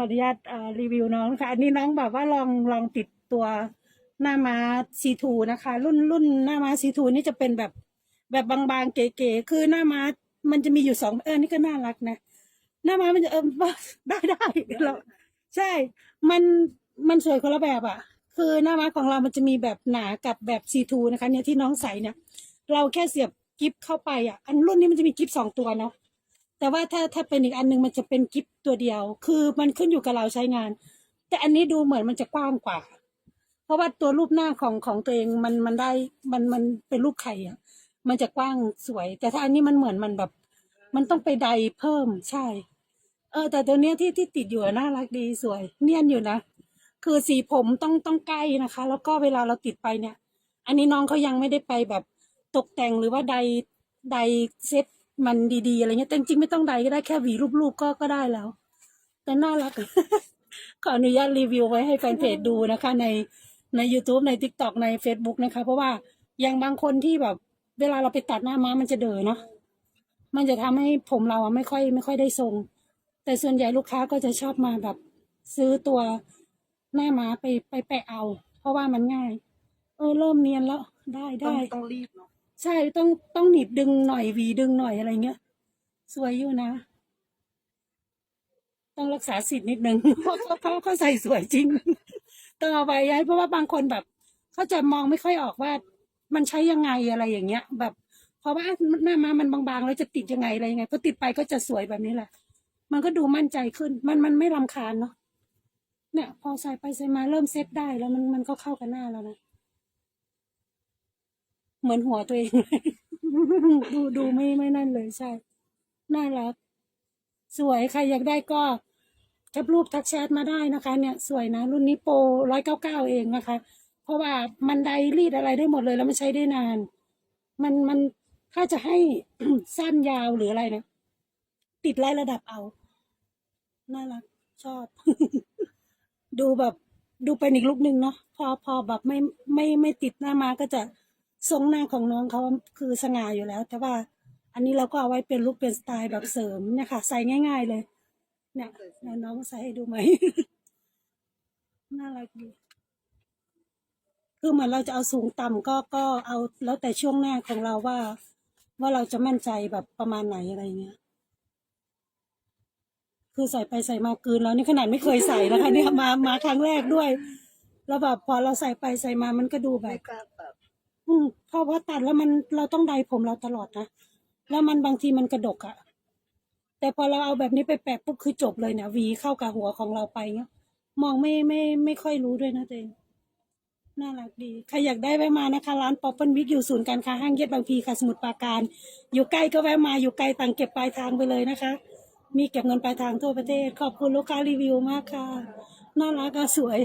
ขออนุญาตอ่อรีวิวน้องนะคะอันนี้น้องแบบว่าลองลองติดตัวหน้าม้าซีทูนะคะ รุ่นรุ่นหน้าม้าซีทูนี่จะเป็นแบบแบบบางๆเก๋ๆคือหน้าม้ามันจะมีอยู่สองเออนี่ก็น่ารักนะ หน้าม้ามันจะเออได้ได้เราใช่ มันมันสวยคนละแบบอะ คือหน้าม้าของเรามันจะมีแบบหนากับแบบซีทูนะคะ เนี่ยที่น้องใส่เนี่ย เราแค่เสียบกิฟเข้าไปอะ อันรุ่นนี้มันจะมีกิฟสองตัวเนาะ แต่ว่าถ้าถ้าเป็นอีกอันหนึงมันจะเป็นกิฟตัวเดียว คือมันขึ้นอยู่กับเราใช้งาน แต่อันนี้ดูเหมือนมันจะกว้างกว่า เพราะว่าตัวรูปหน้าของของตัวเองมันมันได้มันมันเป็นรูปไข่อะมันจะกว้างสวย แต่ถ้าอันนี้มันเหมือนมันแบบ มันต้องไปใดเพิ่มใช่ เออ แต่ตัวเนี้ยที่ที่ติดอยู่น่ารักดีสวย เนียนอยู่นะคือสีผมต้องต้องใกล้นะคะ แล้วก็เวลาเราติดไปเนี่ย อันนี้น้องเขายังไม่ได้ไปแบบตกแต่งหรือว่าใดใดเซ็ต มันดีๆอะไรเงี้ยแต่จริงๆไม่ต้องใดก็ได้แค่หวีรูปๆก็ก็ได้แล้ว แต่น่ารัก ขออนุญาตรีวิวไว้ให้แฟนเพจดูนะคะ ในใน YouTube ใน TikTok ใน Facebook นะคะ เพราะว่าอย่างบางคนที่แบบ เวลาเราไปตัดหน้าม้ามันจะเด๋อเนาะมันจะทำให้ผมเราอะไม่ค่อยไม่ค่อยได้ทรง แต่ส่วนใหญ่ลูกค้าก็จะชอบมาแบบ ซื้อตัวหน้าม้าไปไปแปะเอา เพราะว่ามันง่าย เออเริ่มเนียนแล้วได้ได้ต้องรีบเนาะ ใช่ต้องต้องหนีบดึงหน่อยวีดึงหน่อยอะไรเงี้ย สวยอยู่นะ ต้องรักษาสิทธิ์นิดนึงเพราะเขาเขาใส่สวยจริงต้องเอาไปย้เพราะว่าบางคนแบบเขาจะมองไม่ค่อยออกว่า มันใช้ยังไงอะไรอย่างเงี้ย แบบ เพราะว่าหน้ามามันบางๆแล้วจะติดยังไงอะไรยังไงพอติดไปก็จะสวยแบบนี้แหละ มันก็ดูมั่นใจขึ้น มันมันไม่รำคาญเนาะเนี่ย พอใส่ไปใส่มาเริ่มเซ็ตได้แล้วมันมันก็เข้ากับหน้าแล้วนะ เหมือนหัวตัวเองเลย ดูดูไม่ไม่นั่นเลยใช่ น่ารัก สวยใครอยากได้ก็แคปรูปทักแชทมาได้นะคะ เนี่ย สวยนะ รุ่นนี้โปรร้อยเก้าเก้าเองนะคะ เพราะว่ามันไดรีดอะไรได้หมดเลยแล้วมันใช้ได้นาน มันมันถ้าจะให้สั้นยาวหรืออะไรนะติดไล่ระดับเอา น่ารัก ชอบ ดูแบบดูเป็นอีกลุกหนึ่งเนาะพอพอแบบไม่ไม่ไม่ติดหน้ามาก็จะ ทรงหน้าของน้องเขาคือสง่าอยู่แล้ว แต่ว่าอันนี้เราก็เอาไว้เป็นลุคเป็นสไตล์แบบเสริมเนี่ยค่ะ ใส่ง่าย ๆ เลย เนี่ยน้องใส่ให้ดูไหมน่ารักดีคือเหมือนเราจะเอาสูงต่ำก็ก็เอาแล้วแต่ช่วงหน้าของเราว่า ว่าเราจะมั่นใจแบบประมาณไหนอะไรเงี้ย คือใส่ไปใส่มาเกินแล้วนี่ขนาดไม่เคยใส่นะคะเนี่ยมามาครั้งแรกด้วย แล้วแบบพอเราใส่ไปใส่มามันก็ดูแบบ อืมเพราะว่าตัดแล้วมันเราต้องใดผมเราตลอดนะแล้วมันบางทีมันกระดกอะแต่พอเราเอาแบบนี้ไปแปะปุ๊บคือจบเลยเนี่ยหวีเข้ากับหัวของเราไปเงี้ยมองไม่ไม่ไม่ค่อยรู้ด้วยนะตัวเองน่ารักดีใครอยากได้แวะมานะคะ ร้านป๊อปเปิลวิกอยู่ศูนย์การค้าห้างเย็ดบางพีค่ะสมุทรปราการ อยู่ใกล้ก็แวะมาอยู่ไกลต่างเก็บปลายทางไปเลยนะคะ มีเก็บเงินปลายทางทั่วประเทศ ขอบคุณลูกค้ารีวิวมากค่ะ น่ารักก็สวย